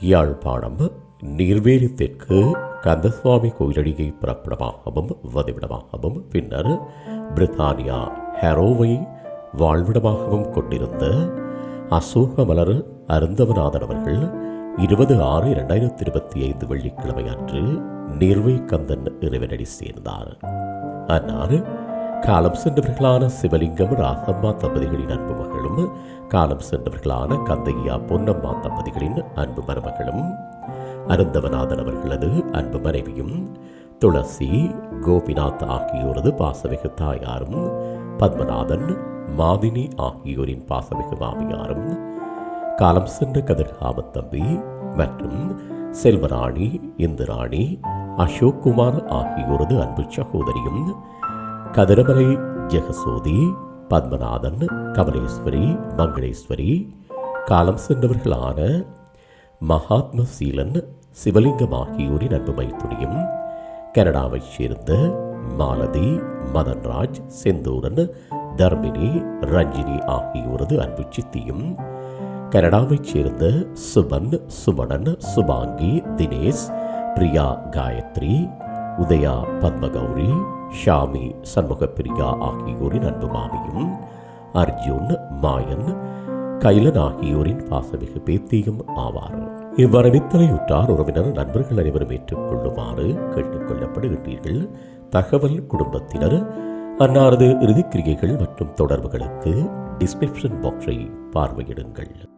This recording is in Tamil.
யாழ்ப்பாணம் நீர்வேலி தெற்கு கந்தசுவாமி கோயிலடியை புறப்படமாகவும் வதிவிடமாகவும் பின்னர் பிரித்தானியா ஹெரோவை வாழ்விடமாகவும் கொண்டிருந்த அசோக மலர் அருந்தவநாதன் அவர்கள் இருபது ஆறு இரண்டாயிரத்தி இருபத்தி ஐந்து வெள்ளிக்கிழமை அன்று நிர்வை கந்தன் இறைவனடி சேர்ந்தார். அன்னார் காலம் சென்றவர்களான சிவலிங்கம் ராசம்மா தம்பதிகளின் அன்பு மகளும் காலம் சென்றவர்களான கந்தையா பொன்னம்மா தம்பதிகளின் அன்பு மருமகளும் அருந்தவநாதன் அவர்களது அன்பு மனைவியும் துளசி கோபிநாத் ஆகியோரது பாசமிகு தாயாரும் பத்மநாதன் மாதினி ஆகியோரின் பாசமிகு மாமியாரும் காலம் சென்ற கதிர்காமத் தம்பி மற்றும் செல்வராணி இந்திராணி அசோக் குமார் ஆகியோரது அன்பு சகோதரியும் கதிரமலை ஜெகசோதி பத்மநாதன் கமலேஸ்வரி மங்களேஸ்வரி காலம் சென்றவர்களான மகாத்ம சீலன் சிவலிங்கம் ஆகியோரின் அன்பு மைத்துனியும் கனடாவைச் சேர்ந்த மாலதி மதன்ராஜ் செந்தூரன் தர்மினி ரஞ்சினி ஆகியோரது அன்பு சித்தியும் கனடாவைச் சேர்ந்த சுபன் சுமணன் சுபாங்கி தினேஷ் பிரியா காயத்ரி உதயா பத்மகௌரி ஷாமி சண்முகப்பிரியா ஆகியோரின் அன்பு மாமியும் அர்ஜுன் மாயன் கைலன் ஆகியோரின் பாசமிகு பேத்தியும் ஆவார். இவ்வரவித்தலையுற்றார் உறவினர் நண்பர்கள் அனைவரும் ஏற்றுக்கொள்ளுமாறு கேட்டுக்கொள்ளப்படுகின்றீர்கள் தகவல் குடும்பத்தினர் அன்னாரது இறுதிக்கிரியைகள் மற்றும் தொடர்புகளுக்கு டிஸ்கிரிப்ஷன் பாக்ஸை பார்வையிடுங்கள்.